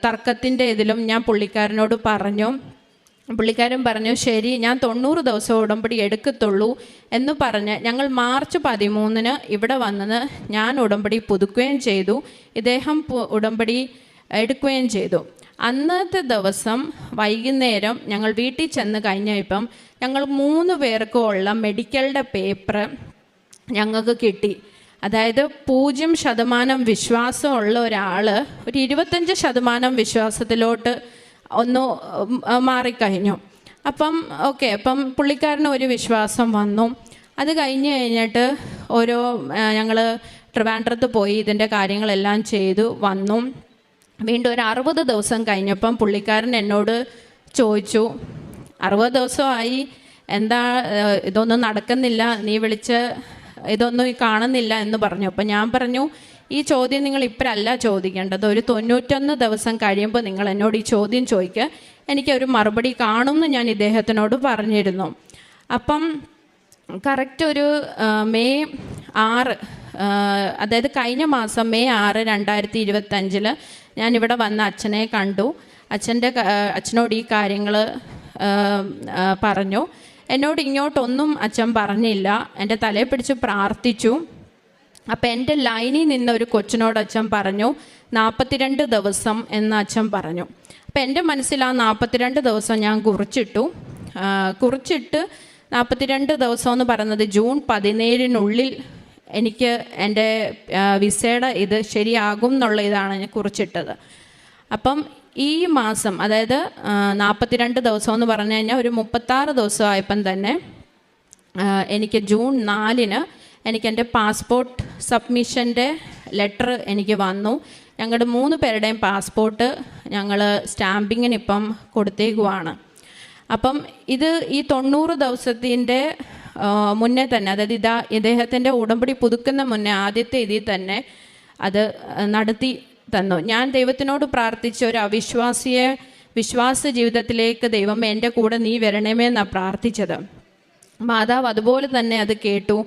D: തർക്കത്തിന്റെ ഇതിലും ഞാൻ പുള്ളിക്കാരനോട് പറഞ്ഞു. പുള്ളിക്കാരൻ പറഞ്ഞു ശരി ഞാൻ തൊണ്ണൂറ് ദിവസം ഉടമ്പടി എടുക്കത്തുള്ളൂ എന്ന് പറഞ്ഞ് ഞങ്ങൾ മാർച്ച് പതിമൂന്നിന് ഇവിടെ വന്നത് ഞാൻ ഉടമ്പടി പുതുക്കുകയും ചെയ്തു. ഇദ്ദേഹം ഉടമ്പടി എടുക്കുകയും ചെയ്തു. അന്നത്തെ ദിവസം വൈകുന്നേരം ഞങ്ങൾ വീട്ടിൽ ചെന്ന് കഴിഞ്ഞപ്പം ഞങ്ങൾ മൂന്ന് പേർക്കും ഉള്ള മെഡിക്കലിന്റെ പേപ്പർ ഞങ്ങൾക്ക് കിട്ടി. അതായത് പൂജ്യം ശതമാനം വിശ്വാസമുള്ള ഒരാൾ ഒരു ഇരുപത്തഞ്ച് ശതമാനം വിശ്വാസത്തിലോട്ട് ഒന്ന് മാറിക്കഴിഞ്ഞു. അപ്പം ഓക്കെ അപ്പം പുള്ളിക്കാരന് ഒരു വിശ്വാസം വന്നു. അത് കഴിഞ്ഞ് കഴിഞ്ഞിട്ട് ഓരോ ഞങ്ങൾ ട്രിവാൻഡ്രത്ത് പോയി ഇതിന്റെ കാര്യങ്ങളെല്ലാം ചെയ്തു വന്നു. വീണ്ടും ഒരു അറുപത് ദിവസം കഴിഞ്ഞപ്പം പുള്ളിക്കാരൻ എന്നോട് ചോദിച്ചു അറുപത് ദിവസമായി എന്താ ഇതൊന്നും നടക്കുന്നില്ല നീ വിളിച്ച് ഇതൊന്നും ഈ കാണുന്നില്ല എന്ന് പറഞ്ഞു. അപ്പം ഞാൻ പറഞ്ഞു ഈ ചോദ്യം നിങ്ങൾ ഇപ്പോഴല്ല ചോദിക്കേണ്ടത്. ഒരു തൊണ്ണൂറ്റൊന്ന് ദിവസം കഴിയുമ്പോൾ നിങ്ങൾ എന്നോട് ഈ ചോദ്യം ചോദിക്കുക എനിക്കൊരു മറുപടി കാണുമെന്ന് ഞാൻ ഇദ്ദേഹത്തിനോട് പറഞ്ഞിരുന്നു. അപ്പം കറക്റ്റ് ഒരു മെയ് ആറ് അതായത് കഴിഞ്ഞ മാസം മെയ് ആറ് രണ്ടായിരത്തി ഇരുപത്തഞ്ചിൽ ഞാനിവിടെ വന്ന അച്ഛനെ കണ്ടു. അച്ഛന്റെ അച്ഛനോട് ഈ കാര്യങ്ങൾ പറഞ്ഞു. എന്നോട് ഇങ്ങോട്ടൊന്നും അച്ഛൻ പറഞ്ഞില്ല. എന്റെ തലയെ പിടിച്ച് പ്രാർത്ഥിച്ചു. അപ്പം എന്റെ ലൈനിൽ നിന്ന് ഒരു കൊച്ചിനോട് അച്ഛൻ പറഞ്ഞു നാൽപ്പത്തിരണ്ട് ദിവസം എന്ന് അച്ഛൻ പറഞ്ഞു. അപ്പം എന്റെ മനസ്സിൽ ആ നാൽപ്പത്തിരണ്ട് ദിവസം ഞാൻ കുറിച്ചിട്ടു. കുറിച്ചിട്ട് നാൽപ്പത്തിരണ്ട് ദിവസം എന്ന് പറയുന്നത് ജൂൺ പതിനേഴിനുള്ളിൽ എനിക്ക് എന്റെ വിസയുടെ ഇത് ശരിയാകും എന്നുള്ള ഇതാണ് ഞാൻ കുറിച്ചിട്ടത്. അപ്പം ഈ മാസം അതായത് നാൽപ്പത്തിരണ്ട് ദിവസം എന്ന് പറഞ്ഞു കഴിഞ്ഞാൽ ഒരു മുപ്പത്താറ് ദിവസം ആയപ്പം തന്നെ എനിക്ക് ജൂൺ നാലിന് എനിക്ക് എന്റെ പാസ്പോർട്ട് സബ്മിഷന്റെ ലെറ്റർ എനിക്ക് വന്നു. ഞങ്ങളുടെ മൂന്ന് പേരുടെയും പാസ്പോർട്ട് ഞങ്ങൾ സ്റ്റാമ്പിങ്ങിന് ഇപ്പം കൊടുത്തേക്കുവാണ്. അപ്പം ഇത് ഈ തൊണ്ണൂറ് ദിവസത്തിന്റെ മുന്നേ തന്നെ അതായത് ഇതാ ഇദ്ദേഹത്തിന്റെ ഉടമ്പടി പുതുക്കുന്ന മുന്നേ ആദ്യത്തെ ഇതിൽ തന്നെ അത് നടത്തി തന്നു. ഞാൻ ദൈവത്തിനോട് പ്രാർത്ഥിച്ച ഒരു അവിശ്വാസിയെ വിശ്വാസ ജീവിതത്തിലേക്ക് ദൈവം എന്റെ കൂടെ നീ വരണമേ എന്നാണ് പ്രാർത്ഥിച്ചത്. മാതാവ് അതുപോലെ തന്നെ അത് കേട്ടു.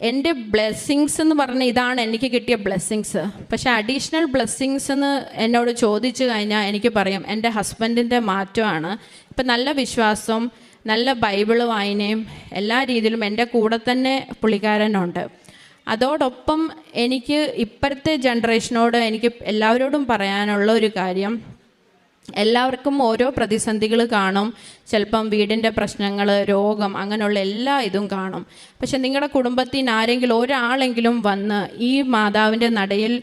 D: എന്റെ ബ്ലെസ്സിങ്സ് എന്ന് പറഞ്ഞ ഇതാണ് എനിക്ക് കിട്ടിയ ബ്ലെസ്സിങ്സ്. പക്ഷേ അഡീഷണൽ ബ്ലെസ്സിങ്സ് എന്ന് എന്നോട് ചോദിച്ചു കഴിഞ്ഞാൽ എനിക്ക് പറയാം എന്റെ ഹസ്ബൻഡിന്റെ മാറ്റമാണ്. ഇപ്പം നല്ല വിശ്വാസം നല്ല ബൈബിൾ വായനയും എല്ലാ രീതിയിലും എന്റെ കൂടെ തന്നെ പുള്ളിക്കാരനുണ്ട്. അതോടൊപ്പം എനിക്ക് ഇപ്പോഴത്തെ ജനറേഷനോട് എനിക്ക് എല്ലാവരോടും പറയാനുള്ള ഒരു കാര്യം എല്ലാവർക്കും ഓരോ പ്രതിസന്ധികൾ കാണും. ചിലപ്പം വീടിന്റെ പ്രശ്നങ്ങൾ രോഗം അങ്ങനെയുള്ള എല്ലാ ഇതും കാണും. പക്ഷെ നിങ്ങളുടെ കുടുംബത്തിന് ആരെങ്കിലും ഒരാളെങ്കിലും വന്ന് ഈ മാതാവിന്റെ നടയിൽ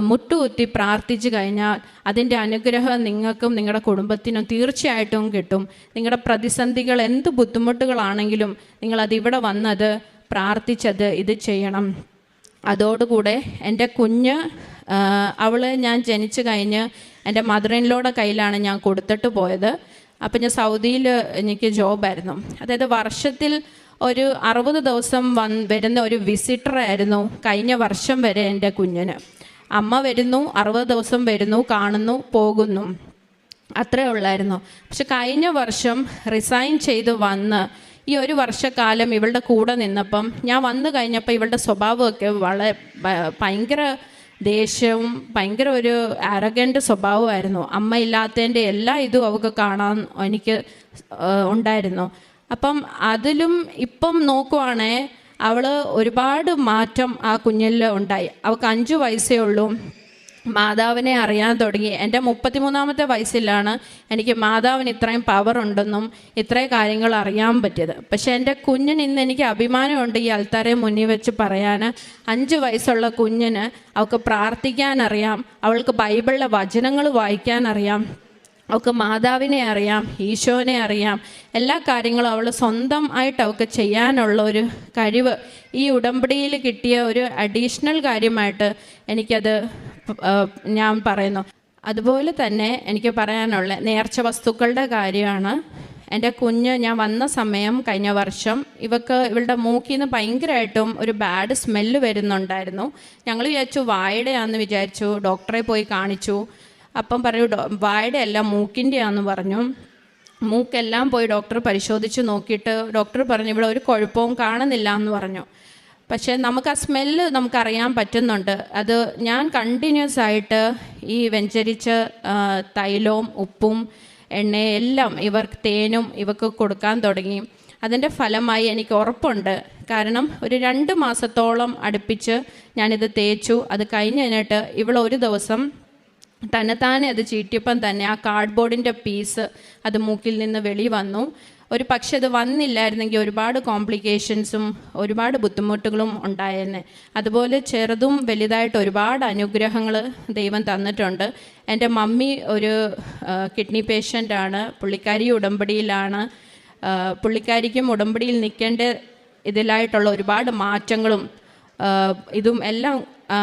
D: മുട്ടുകുത്തി പ്രാർത്ഥിച്ചു കഴിഞ്ഞാൽ അതിന്റെ അനുഗ്രഹം നിങ്ങൾക്കും നിങ്ങളുടെ കുടുംബത്തിനും തീർച്ചയായിട്ടും കിട്ടും. നിങ്ങളുടെ പ്രതിസന്ധികൾ എന്ത് ബുദ്ധിമുട്ടുകളാണെങ്കിലും നിങ്ങളത് ഇവിടെ വന്നത് പ്രാർത്ഥിച്ചത് ഇത് ചെയ്യണം. അതോടുകൂടെ എന്റെ കുഞ്ഞ് അവൾ ഞാൻ ജനിച്ചു കഴിഞ്ഞ് എന്റെ മദർ ഇൻലോയുടെ കയ്യിലാണ് ഞാൻ കൊടുത്തിട്ട് പോയത്. അപ്പം ഞാൻ സൗദിയിൽ എനിക്ക് ജോബായിരുന്നു. അതായത് വർഷത്തിൽ ഒരു അറുപത് ദിവസം വന്ന് വരുന്ന ഒരു വിസിറ്ററായിരുന്നു കഴിഞ്ഞ വർഷം വരെ എന്റെ കുഞ്ഞിന്. അമ്മ വരുന്നു അറുപത് ദിവസം വരുന്നു കാണുന്നു പോകുന്നു. അത്രേ ഉള്ളായിരുന്നു. പക്ഷെ കഴിഞ്ഞ വർഷം റിസൈൻ ചെയ്ത് വന്ന് ഈ ഒരു വർഷക്കാലം ഇവളുടെ കൂടെ നിന്നപ്പം ഞാൻ വന്നു കഴിഞ്ഞപ്പോൾ ഇവളുടെ സ്വഭാവമൊക്കെ വളരെ ഭയങ്കര ദേഷ്യവും ഭയങ്കര ഒരു ആരഗന്റ് സ്വഭാവമായിരുന്നു. അമ്മ ഇല്ലാത്തതിന്റെ എല്ലാ ഇതും അവൾക്ക് കാണാൻ എനിക്ക് ഉണ്ടായിരുന്നു. അപ്പം അതിലും ഇപ്പം നോക്കുവാണേ അവൾ ഒരുപാട് മാറ്റം ആ കുഞ്ഞിൽ ഉണ്ടായി. അവൾക്ക് അഞ്ച് വയസ്സേ ഉള്ളൂ. മാതാവിനെ അറിയാൻ തുടങ്ങി. എന്റെ മുപ്പത്തിമൂന്നാമത്തെ വയസ്സിലാണ് എനിക്ക് മാതാവിന് ഇത്രയും പവർ ഉണ്ടെന്നും ഇത്രയും കാര്യങ്ങൾ അറിയാൻ പറ്റിയത്. പക്ഷേ എന്റെ കുഞ്ഞിന് ഇന്ന് എനിക്ക് അഭിമാനമുണ്ട് ഈ അൽത്താരെ മുന്നിൽ വെച്ച് പറയാൻ. അഞ്ച് വയസ്സുള്ള കുഞ്ഞിന് അവൾക്ക് പ്രാർത്ഥിക്കാൻ അറിയാം. അവൾക്ക് ബൈബിളിലെ വചനങ്ങൾ വായിക്കാൻ അറിയാം. അവൾക്ക് മാതാവിനെ അറിയാം ഈശോനെ അറിയാം. എല്ലാ കാര്യങ്ങളും അവൾ സ്വന്തം ആയിട്ട് അവൾക്ക് ചെയ്യാനുള്ള ഒരു കഴിവ് ഈ ഉടമ്പടിയിൽ കിട്ടിയ ഒരു അഡീഷണൽ കാര്യമായിട്ട് എനിക്കത് ഞാൻ പറയുന്നു. അതുപോലെ തന്നെ എനിക്ക് പറയാനുള്ള നേർച്ച വസ്തുക്കളുടെ കാര്യമാണ്. എന്റെ കുഞ്ഞ് ഞാൻ വന്ന സമയം കഴിഞ്ഞ വർഷം ഇവക്ക് ഇവളുടെ മൂക്കിൽ നിന്ന് ഭയങ്കരമായിട്ടും ഒരു ബാഡ് സ്മെല്ല് വരുന്നുണ്ടായിരുന്നു. ഞങ്ങൾ വിചാരിച്ചു വായുടെയാണെന്ന് വിചാരിച്ചു ഡോക്ടറെ പോയി കാണിച്ചു. അപ്പം പറഞ്ഞു വായുടെ അല്ല മൂക്കിന്റെയാന്ന് പറഞ്ഞു. മൂക്കെല്ലാം പോയി ഡോക്ടർ പരിശോധിച്ച് നോക്കിയിട്ട് ഡോക്ടർ പറഞ്ഞു ഇവിടെ ഒരു കുഴപ്പവും കാണുന്നില്ല എന്ന് പറഞ്ഞു. പക്ഷേ നമുക്ക് ആ സ്മെല്ല് നമുക്കറിയാൻ പറ്റുന്നുണ്ട്. അത് ഞാൻ കണ്ടിന്യൂസ് ആയിട്ട് ഈ വെഞ്ചരിച്ച തൈലവും ഉപ്പും എണ്ണയെല്ലാം ഇവർക്ക് തേനും ഇവർക്ക് കൊടുക്കാൻ തുടങ്ങി. അതിന്റെ ഫലമായി എനിക്ക് ഉറപ്പുണ്ട്. കാരണം ഒരു രണ്ട് മാസത്തോളം അടുപ്പിച്ച് ഞാനിത് തേച്ചു. അത് കഴിഞ്ഞ് കഴിഞ്ഞിട്ട് ഇവൾ ഒരു ദിവസം തന്നെത്താനെ അത് ചീറ്റിയപ്പം തന്നെ ആ കാർഡ്ബോർഡിന്റെ പീസ് അത് മൂക്കിൽ നിന്ന് വെളി വന്നു. ഒരു പക്ഷെ അത് വന്നില്ലായിരുന്നെങ്കിൽ ഒരുപാട് കോംപ്ലിക്കേഷൻസും ഒരുപാട് ബുദ്ധിമുട്ടുകളും ഉണ്ടായേനെ. അതുപോലെ ചെറുതും വലുതായിട്ട് ഒരുപാട് അനുഗ്രഹങ്ങൾ ദൈവം തന്നിട്ടുണ്ട്. എന്റെ മമ്മി ഒരു കിഡ്നി പേഷ്യന്റാണ് പുള്ളിക്കാരി ഉടമ്പടിയിലാണ്. പുള്ളിക്കാരിക്കും ഉടമ്പടിയിൽ നിൽക്കേണ്ട ഇതിലായിട്ടുള്ള ഒരുപാട് മാറ്റങ്ങളും ഇതും എല്ലാം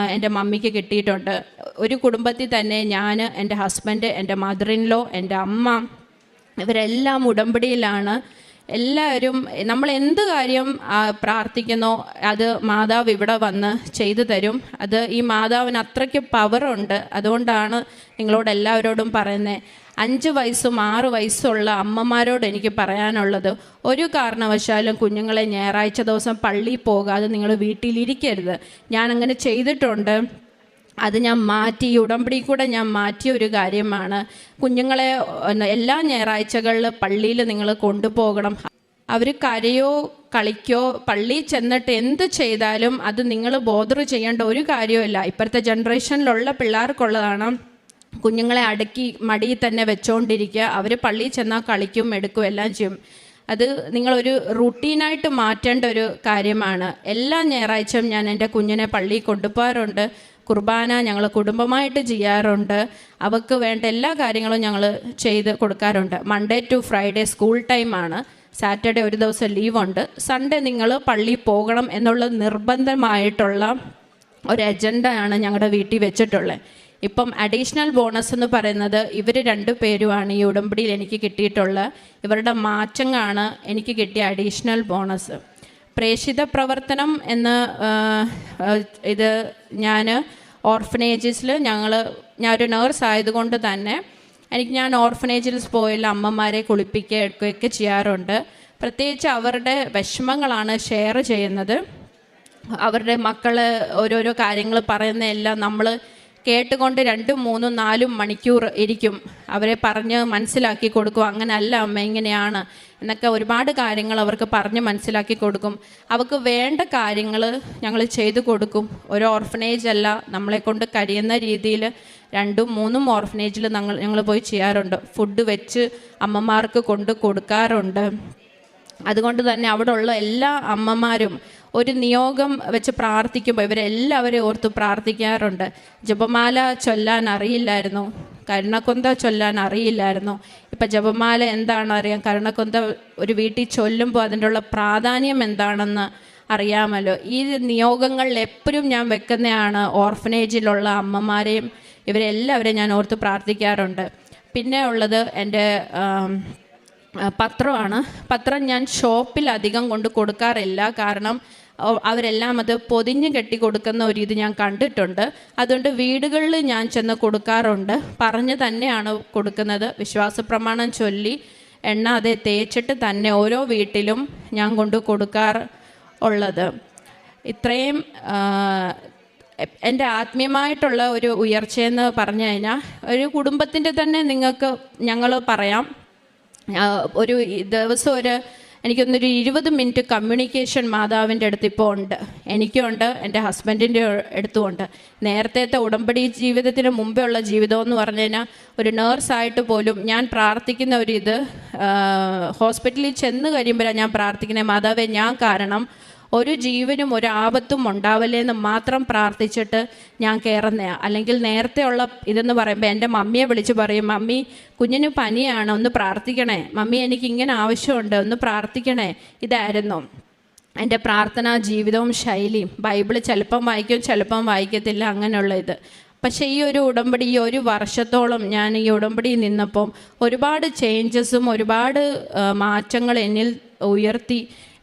D: എന്റെ മമ്മിക്ക് കിട്ടിയിട്ടുണ്ട്. ഒരു കുടുംബത്തിൽ തന്നെ ഞാൻ എന്റെ ഹസ്ബൻഡ് എന്റെ മദറിൻ ലോ എന്റെ അമ്മ ഇവരെല്ലാം ഉടമ്പടിയിലാണ് എല്ലാവരും നമ്മൾ എന്ത് കാര്യം പ്രാർത്ഥിക്കുന്നോ അത് മാതാവ് ഇവിടെ വന്ന് ചെയ്തു തരും. അത് ഈ മാതാവിന് അത്രയ്ക്ക് പവറുണ്ട് അതുകൊണ്ടാണ് നിങ്ങളോട് എല്ലാവരോടും പറയുന്നത് അഞ്ച് വയസ്സും ആറ് വയസ്സുള്ള അമ്മമാരോട് എനിക്ക് പറയാനുള്ളത് ഒരു കാരണവശാലും കുഞ്ഞുങ്ങളെ ഞായറാഴ്ച ദിവസം പള്ളിയിൽ പോകാതെ നിങ്ങൾ വീട്ടിലിരിക്കരുത്. ഞാനങ്ങനെ ചെയ്തിട്ടുണ്ട്. അത് ഞാൻ മാറ്റി ഉടമ്പടി കൂടെ ഞാൻ മാറ്റിയ ഒരു കാര്യമാണ്. കുഞ്ഞുങ്ങളെ എല്ലാ ഞായറാഴ്ചകളിൽ പള്ളിയിൽ നിങ്ങൾ കൊണ്ടുപോകണം. അവർ കരയോ കളിക്കോ പള്ളിയിൽ ചെന്നിട്ട് എന്ത് ചെയ്താലും അത് നിങ്ങൾ ബോധർ ചെയ്യേണ്ട ഒരു കാര്യമില്ല ഇപ്പോഴത്തെ ജനറേഷനിലുള്ള പിള്ളേർക്കുള്ളതാണ്. കുഞ്ഞുങ്ങളെ അടക്കി മടിയിൽ തന്നെ വെച്ചുകൊണ്ടിരിക്കുക അവർ പള്ളിയിൽ ചെന്നാൽ കളിക്കും എടുക്കും എല്ലാം ചെയ്യും. അത് നിങ്ങളൊരു റുട്ടീനായിട്ട് മാറ്റേണ്ട ഒരു കാര്യമാണ്. എല്ലാ ഞായറാഴ്ചയും ഞാൻ എന്റെ കുഞ്ഞിനെ പള്ളിയിൽ കൊണ്ടുപോകാറുണ്ട്. കുർബാന ഞങ്ങൾ കുടുംബമായിട്ട് ചെയ്യാറുണ്ട്. അവർക്ക് വേണ്ട എല്ലാ കാര്യങ്ങളും ഞങ്ങൾ ചെയ്ത് കൊടുക്കാറുണ്ട്. മൺഡേ ടു ഫ്രൈഡേ സ്കൂൾ ടൈമാണ് സാറ്റർഡേ ഒരു ദിവസം ലീവുണ്ട് സൺഡേ നിങ്ങൾ പള്ളി പോകണം എന്നുള്ള നിർബന്ധമായിട്ടുള്ള ഒരു അജണ്ടയാണ് ഞങ്ങളുടെ വീട്ടിൽ വെച്ചിട്ടുള്ളത് ഇപ്പം അഡീഷണൽ ബോണസ് എന്ന് പറയുന്നത് ഇവർ രണ്ടു പേരുമാണ് ഈ ഉടമ്പടിയിൽ എനിക്ക് കിട്ടിയിട്ടുള്ള. ഇവരുടെ മാറ്റങ്ങളാണ് എനിക്ക് കിട്ടിയ അഡീഷണൽ ബോണസ് പ്രേഷിത പ്രവർത്തനം എന്ന് ഇത് ഞാൻ ഓർഫനേജസിൽ ഞങ്ങൾ ഒരു നേഴ്സ് ആയതുകൊണ്ട് തന്നെ എനിക്ക് ഞാൻ ഓർഫനേജിൽ പോയുള്ള അമ്മമാരെ കുളിപ്പിക്കുക എടുക്കുകയൊക്കെ ചെയ്യാറുണ്ട്. പ്രത്യേകിച്ച് അവരുടെ വിഷമങ്ങളാണ് ഷെയർ ചെയ്യുന്നത്. അവരുടെ മക്കൾ ഓരോരോ കാര്യങ്ങൾ പറയുന്നതെല്ലാം നമ്മൾ കേട്ടുകൊണ്ട് രണ്ടും മൂന്നും നാലും മണിക്കൂർ ഇരിക്കും. അവരെ പറഞ്ഞ് മനസ്സിലാക്കി കൊടുക്കും. അങ്ങനെയല്ല അമ്മ ഇങ്ങനെയാണ് എന്നൊക്കെ ഒരുപാട് കാര്യങ്ങൾ അവർക്ക് പറഞ്ഞ് മനസ്സിലാക്കി കൊടുക്കും. അവർക്ക് വേണ്ട കാര്യങ്ങൾ ഞങ്ങൾ ചെയ്തു കൊടുക്കും. ഒരു ഓർഫനേജ് അല്ല നമ്മളെ കൊണ്ട് കഴിയുന്ന രീതിയിൽ രണ്ടും മൂന്നും ഓർഫനേജിൽ ഞങ്ങൾ ഞങ്ങൾ പോയി ചെയ്യാറുണ്ട്. ഫുഡ് വെച്ച് അമ്മമാർക്ക് കൊണ്ട് കൊടുക്കാറുണ്ട്. അതുകൊണ്ട് തന്നെ അവിടെ ഉള്ള എല്ലാ അമ്മമാരും ഒരു നിയോഗം വെച്ച് പ്രാർത്ഥിക്കുമ്പോൾ ഇവരെല്ലാവരെയും ഓർത്ത് പ്രാർത്ഥിക്കാറുണ്ട്. ജപമാല ചൊല്ലാൻ അറിയില്ലായിരുന്നു. കരുണക്കൊന്ത ചൊല്ലാൻ അറിയില്ലായിരുന്നു. ഇപ്പം ജപമാല എന്താണെന്ന് അറിയാം. കരുണക്കൊന്ത ഒരു വീട്ടിൽ ചൊല്ലുമ്പോൾ അതിന്റെ ഉള്ള പ്രാധാന്യം എന്താണെന്ന് അറിയാമല്ലോ. ഈ നിയോഗങ്ങളിൽ എപ്പോഴും ഞാൻ വെക്കുന്നതാണ് ഓർഫനേജിലുള്ള അമ്മമാരെയും ഇവരെല്ലാവരെയും ഞാൻ ഓർത്ത് പ്രാർത്ഥിക്കാറുണ്ട്. പിന്നെ ഉള്ളത് എന്റെ പത്രമാണ്. പത്രം ഞാൻ ഷോപ്പിൽ അധികം കൊണ്ട് കൊടുക്കാറില്ല. കാരണം അവരെല്ലാം അത് പൊതിഞ്ഞ് കെട്ടി കൊടുക്കുന്ന ഒരു ഇത് ഞാൻ കണ്ടിട്ടുണ്ട്. അതുകൊണ്ട് വീടുകളിൽ ഞാൻ ചെന്ന് കൊടുക്കാറുണ്ട്. പറഞ്ഞ് തന്നെയാണ് കൊടുക്കുന്നത്. വിശ്വാസ പ്രമാണം ചൊല്ലി എണ്ണ അത് തേച്ചിട്ട് തന്നെ ഓരോ വീട്ടിലും ഞാൻ കൊണ്ട് കൊടുക്കാറ് ഉള്ളത്. ഇത്രയും എന്റെ ആത്മീയമായിട്ടുള്ള ഒരു ഉയർച്ചയെന്ന് പറഞ്ഞു കഴിഞ്ഞാൽ ഒരു കുടുംബത്തിന്റെ തന്നെ നിങ്ങൾക്ക് ഞങ്ങൾ പറയാം. ഒരു ദിവസം ഒരു എനിക്കൊന്നൊരു ഇരുപത് മിനിറ്റ് കമ്മ്യൂണിക്കേഷൻ മാതാവിന്റെ അടുത്ത് ഇപ്പോൾ ഉണ്ട്. എനിക്കുണ്ട് എന്റെ ഹസ്ബൻഡിന്റെ അടുത്തുമുണ്ട്. നേരത്തെ ഉടമ്പടി ജീവിതത്തിന് മുമ്പേ ഉള്ള ജീവിതം എന്ന് പറഞ്ഞു കഴിഞ്ഞാൽ ഒരു നേഴ്സായിട്ട് പോലും ഞാൻ പ്രാർത്ഥിക്കുന്ന ഒരു ഇത് ഹോസ്പിറ്റലിൽ ചെന്ന് കഴിയുമ്പോഴാണ് ഞാൻ പ്രാർത്ഥിക്കുന്നത്. മാതാവേ ഞാൻ കാരണം ഒരു ജീവനും ഒരു ആപത്തും ഉണ്ടാവല്ലേ എന്ന് മാത്രം പ്രാർത്ഥിച്ചിട്ട് ഞാൻ കയറുന്ന അല്ലെങ്കിൽ നേരത്തെയുള്ള ഇതെന്ന് പറയുമ്പോൾ എന്റെ മമ്മിയെ വിളിച്ച് പറയും മമ്മി കുഞ്ഞിന് പനിയാണ് ഒന്ന് പ്രാർത്ഥിക്കണേ. മമ്മി എനിക്ക് ഇങ്ങനെ ആവശ്യമുണ്ട് ഒന്ന് പ്രാർത്ഥിക്കണേ. ഇതായിരുന്നു എന്റെ പ്രാർത്ഥനാ ജീവിതവും ശൈലിയും. ബൈബിൾ ചിലപ്പം വായിക്കും ചിലപ്പം വായിക്കത്തില്ല അങ്ങനെയുള്ള ഇത്. പക്ഷേ ഈ ഒരു ഉടമ്പടി ഈ ഒരു വർഷത്തോളം ഞാൻ ഈ ഉടമ്പടിയിൽ നിന്നപ്പം ഒരുപാട് ചേഞ്ചസും ഒരുപാട് മാറ്റങ്ങൾ എന്നിൽ ഉയർത്തി.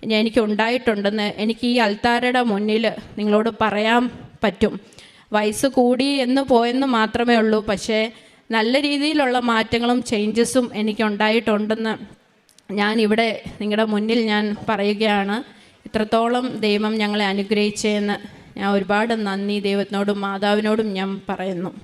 D: ഞാൻ- എനിക്ക് ഈ അൽത്താരയുടെ മുന്നിൽ നിങ്ങളോട് പറയാൻ പറ്റും. വയസ്സ് കൂടി എന്ന് പോയെന്ന് മാത്രമേ ഉള്ളൂ. പക്ഷേ നല്ല രീതിയിലുള്ള മാറ്റങ്ങളും ചേഞ്ചസും എനിക്ക് ഉണ്ടായിട്ടുണ്ടെന്ന് ഞാൻ ഇവിടെ നിങ്ങളുടെ മുന്നിൽ ഞാൻ പറയുകയാണ്. ഇത്രത്തോളം ദൈവം ഞങ്ങളെ അനുഗ്രഹിച്ചതെന്ന് ഞാൻ ഒരുപാട് നന്ദി ദൈവത്തിനോടും മാതാവിനോടും ഞാൻ പറയുന്നു.